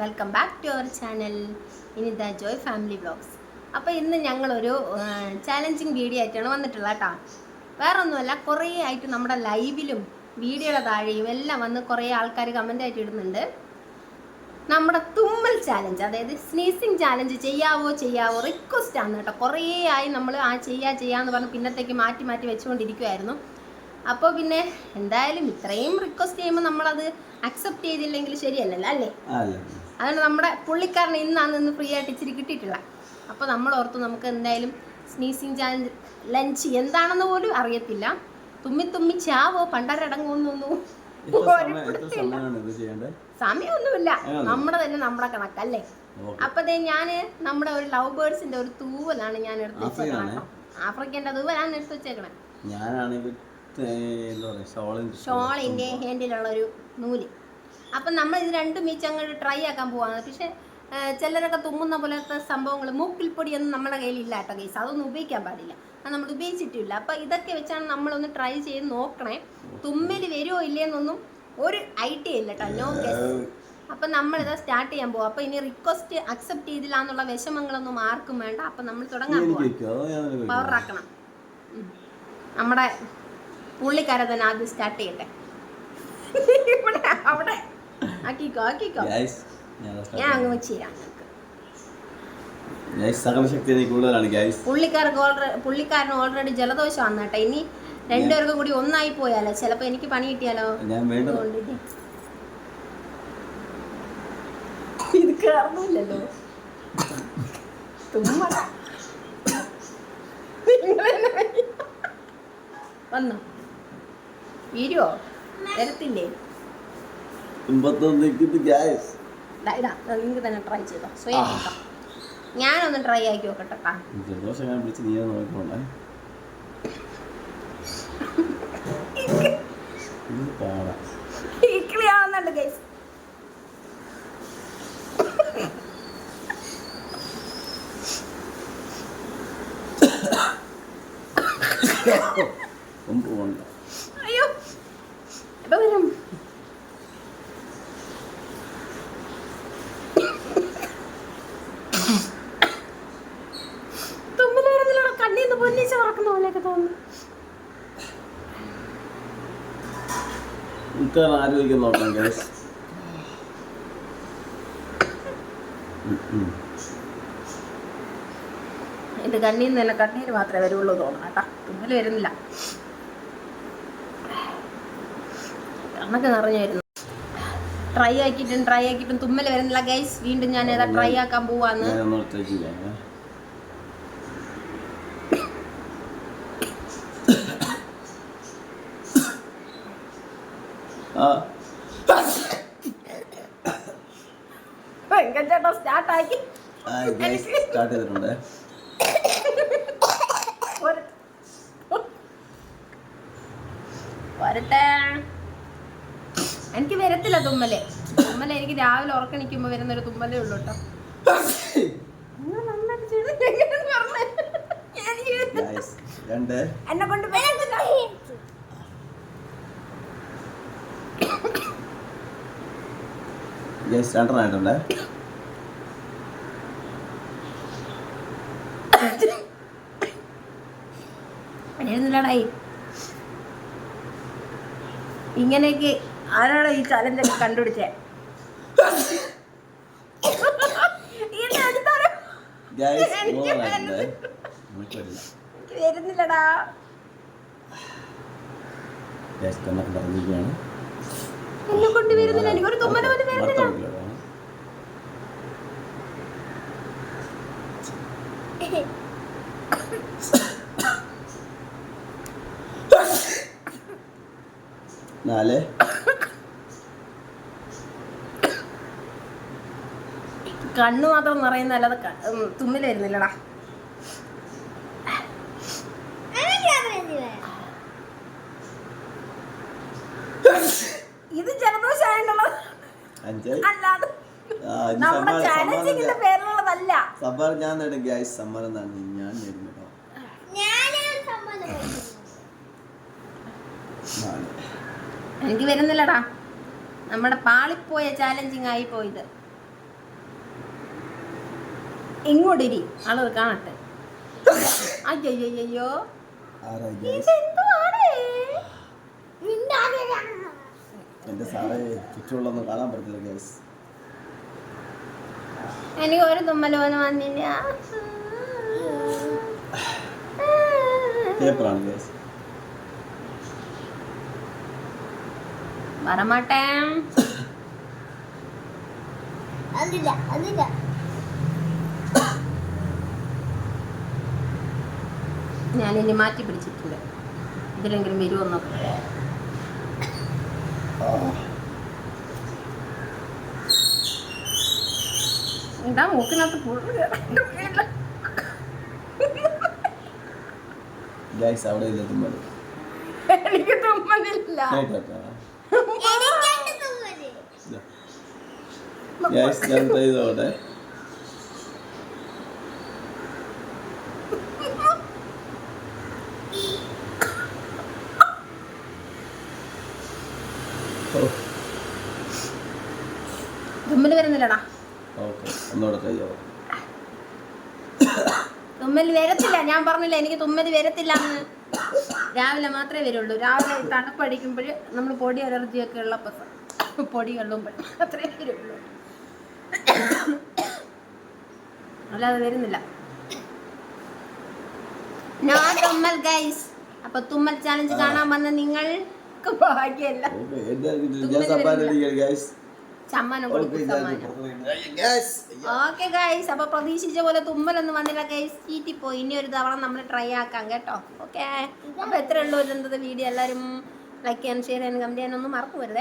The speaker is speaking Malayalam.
Welcome back to our channel ഇനി ദ ജോയ് ഫാമിലി വ്ളോഗ്സ് അപ്പോൾ ഇന്ന് ഞങ്ങളൊരു ചാലഞ്ചിങ് വീഡിയോ ആയിട്ടാണ് വന്നിട്ടുള്ളത് കേട്ടോ. വേറെ ഒന്നുമല്ല കുറേ ആയിട്ട് നമ്മുടെ ലൈവിലും വീഡിയോയുടെ താഴെയും എല്ലാം വന്ന് കുറേ ആൾക്കാർ കമന്റ് ആയിട്ട് ഇടുന്നുണ്ട്. നമ്മുടെ തുമ്മൽ ചാലഞ്ച് അതായത് സ്നീസിങ് ചാലഞ്ച് ചെയ്യാവോ ചെയ്യാവോ റിക്വസ്റ്റ് ആണ് കേട്ടോ. കുറേ ആയി നമ്മൾ ആ ചെയ്യാ ചെയ്യാന്ന് പറഞ്ഞ് പിന്നത്തേക്ക് മാറ്റി മാറ്റി വെച്ചുകൊണ്ടിരിക്കുമായിരുന്നു അപ്പോൾ പിന്നെ എന്തായാലും ഇത്രയും റിക്വസ്റ്റ് ചെയ്യുമ്പോൾ നമ്മളത് അക്സെപ്റ്റ് ചെയ്തില്ലെങ്കിൽ ശരിയല്ലല്ലോ അല്ലേ? അതുകൊണ്ട് നമ്മുടെ പുള്ളിക്കാരന് ഇന്നാണ് ഇന്ന് ഫ്രീ ആയിട്ട് ഇച്ചിരി കിട്ടിയിട്ടില്ല. അപ്പോൾ നമ്മൾ ഓർത്തു നമുക്ക് എന്തായാലും സ്നീസിങ് ചാലഞ്ച് ലഞ്ച് എന്താണെന്ന് പോലും അറിയത്തില്ല. തുമ്മി തുമ്മി ചാവോ പണ്ടരടങ്ങുന്നു സമയമൊന്നുമില്ല. നമ്മുടെ തന്നെ നമ്മുടെ കണക്കല്ലേ അപ്പതേ ഞാൻ നമ്മുടെ ഒരു ലവ് ബേർഡ്സിന്റെ ഒരു തൂവലാണ് ഞാൻ എടുത്ത് വെച്ചേക്കണം? ആഫ്രിക്കന്റെ തൂവലാണ് എടുത്ത് വെച്ചേക്കണേ. ഞാനാണെങ്കിൽ ഷോളിന്റെ ഹാൻഡിലുള്ള ഒരു നൂൽ. അപ്പൊ നമ്മൾ ഇത് രണ്ടും വെച്ച് അങ്ങോട്ട് ട്രൈ ആക്കാൻ പോവാണ്. പക്ഷെ ചിലരൊക്കെ തുമ്മുന്ന പോലത്തെ സംഭവങ്ങൾ മൂക്കിൽ പൊടിയൊന്നും നമ്മുടെ കയ്യിൽ ഇല്ല കേട്ടോ കേസ് അതൊന്നും ഉപയോഗിക്കാൻ പാടില്ല. അത് നമ്മൾ ഉപയോഗിച്ചിട്ടില്ല. അപ്പൊ ഇതൊക്കെ വെച്ചാണ് നമ്മളൊന്ന് ട്രൈ ചെയ്ത് നോക്കണേ. തുമ്മൽ വരുമോ ഇല്ലേന്നൊന്നും ഒരു ഐഡിയ ഇല്ല കേട്ടോ. നോ ഗസ് അപ്പൊ നമ്മളിത് സ്റ്റാർട്ട് ചെയ്യാൻ പോകും അപ്പൊ ഇനി റിക്വസ്റ്റ് അക്സെപ്റ്റ് ചെയ്തില്ല എന്നുള്ള വിഷമങ്ങളൊന്നും ആർക്കും വേണ്ട. അപ്പൊ നമ്മൾ തുടങ്ങാൻ പോവാം. ആക്കണം. നമ്മുടെ പുള്ളിക്കാരെ തന്നെ ആദ്യം സ്റ്റാർട്ട് ചെയ്യട്ടെ. ഇവിടെ അവിടെ. ആക്കിക്കോ ആക്കിക്കോ. ഞാൻ അങ്ങ്. വെച്ച് തരാം പുള്ളിക്കാർക്ക് ഓൾറെഡി പുള്ളിക്കാരന് ഓൾറെഡി ജലദോഷം വന്നു കേട്ടോ. ഇനി രണ്ടുപേർക്കും കൂടി ഒന്നായി പോയാലോ? ചിലപ്പോ എനിക്ക് പണി കിട്ടിയാലോ? ഇത് വന്നോ. ദാ ഇതാ നിങ്ങൾക്ക് തന്നെ ട്രൈ ചെയ്തോ. സ്വയം ഞാനൊന്ന് ട്രൈ ആക്കി നോക്കട്ടെ ഇക്കിളി ആവുന്നുണ്ട് ഗൈസ് ഒന്നും പോകണ്ട വരും തുമ്മിൽ കണ്ണീന്ന് പൊന്നിച്ച് പറക്കുന്ന പോലെയൊക്കെ തോന്നുന്നു. എനിക്ക് ആരോഗ്യം നോക്കാം ഗൈസ് ഇത് കണ്ണീന്ന് തന്നെ കണ്ണീര് മാത്രമേ വരുള്ളൂ തോന്നുന്നു കേട്ടാ. തുമ്മൽ വരുന്നില്ല. കണ്ണൊക്കെ നിറഞ്ഞായിരുന്നു. ട്രൈ ആക്കിയിട്ടും ട്രൈ ആക്കിയിട്ടും തുമ്മൽ വരുന്നില്ല ഗൈസ് വീണ്ടും ഞാൻ ഏതാ ട്രൈ ആക്കാൻ പോവാന്ന്. ആ. സ്റ്റാർട്ട് ആക്കി. സ്റ്റാർട്ട് ചെയ്തിട്ടുണ്ട് ഒരു- വരട്ടെ എനിക്ക് വരത്തില്ല തുമ്മൽ. തുമ്മൽ എനിക്ക് രാവിലെ ഉറക്കണിക്കുമ്പോ വരുന്ന ഒരു തുമ്മലേ ഉള്ളൂ കേട്ടോ നന്നായിട്ട് ചെയ്തു. പറഞ്ഞേ? എനിക്ക് രണ്ട്. എന്നെ കൊണ്ട് ഇങ്ങനെയൊക്കെ ആരാണ് ഈ ചലഞ്ചൊക്കെ കണ്ടുപിടിച്ചേ? എനിക്ക് എനിക്ക് വരുന്നില്ലടാ. എന്നെ കൊണ്ട് വരുന്നില്ല. എനിക്കൊരു തുമ്മല പോലും അടുത്ത വരുന്നില്ല. നാല്. കണ്ണു മാത്രം നിറയുന്ന അല്ലാതെ തുമ്മിൽ വരുന്നില്ലടാ ഇത് അല്ലാതെ നമ്മുടെ ചാലഞ്ചിങ്ങിന്റെ പേരിലുള്ളതല്ല. സമ്മാനം ഞാൻ നേടും ഞാൻ നേടും കേട്ടോ. നാല് എനിക്ക് വരുന്നില്ലടാ. നമ്മുടെ പാളിപ്പോയ ചാലഞ്ചിങ് ആയി പോയത് ഇങ്ങോട്ടിരി. ആളുകൾ കാണട്ടെ. അയ്യോ എന്റെ സാറേ ചുറ്റുമുള്ളൊന്നും കാണാൻ പറ്റില്ല ഗൈസ്. എനിക്ക് ഒരു തുമ്മൽ പോലും വന്നില്ല. പേപ്പറാണ് ഗൈസ്. വരമാട്ടെ അതില്ല അതില്ല. ഞാനിനി മാറ്റി പിടിച്ചിട്ടുണ്ട്. ഇതിലെങ്കിലും വരുമോ നോക്കട്ടെ എന്താ മൂക്കിനകത്ത് എനിക്ക് തുമ്മലില്ല. ഞാൻ ട്രൈ ചെയ്തോട്ടെ തുമ്മൽ വരുന്നില്ലടാ ഓക്കെ ഒന്നുകൂടെ ട്രൈ ചെയ്യാം തുമ്മൽ വരത്തില്ല. ഞാൻ പറഞ്ഞില്ല എനിക്ക് തുമ്മൽ വരത്തില്ല എന്ന് രാവിലെ മാത്രമേ വരുള്ളൂ. രാവിലെ തണുപ്പടിക്കുമ്പോൾ നമ്മൾ പൊടി അലർജിയൊക്കെ ഉള്ളപ്പോൾ പൊടി കൊള്ളുമ്പോൾ അത്രേ വരുള്ളൂ. അല്ലാതെ വരുന്നില്ല. നോ തുമ്മൽ ഗൈസ് അപ്പൊ തുമ്മൽ ചാലഞ്ച് കാണാൻ വന്ന നിങ്ങൾക്ക് ഭാഗ്യമല്ല. ഞാൻ സമ്മാനം കൊടുക്കും സമ്മാനം ഓക്കെ ഗൈസ് അപ്പൊ പ്രതീക്ഷിച്ച പോലെ തുമ്മലൊന്നും വന്നില്ല ഗൈസ് ചീറ്റിപ്പോയി ഇനി ഒരു തവണ നമ്മൾ ട്രൈ ആക്കാം കേട്ടോ. ഓക്കെ അപ്പൊ എത്ര ഉള്ളൂ ഇതെന്തത് വീഡിയോ എല്ലാവരും ലൈക്ക് ചെയ്യാൻ ഷെയർ ചെയ്യാൻ കമന്റ് ചെയ്യാനൊന്നും മറന്നു വരുതേ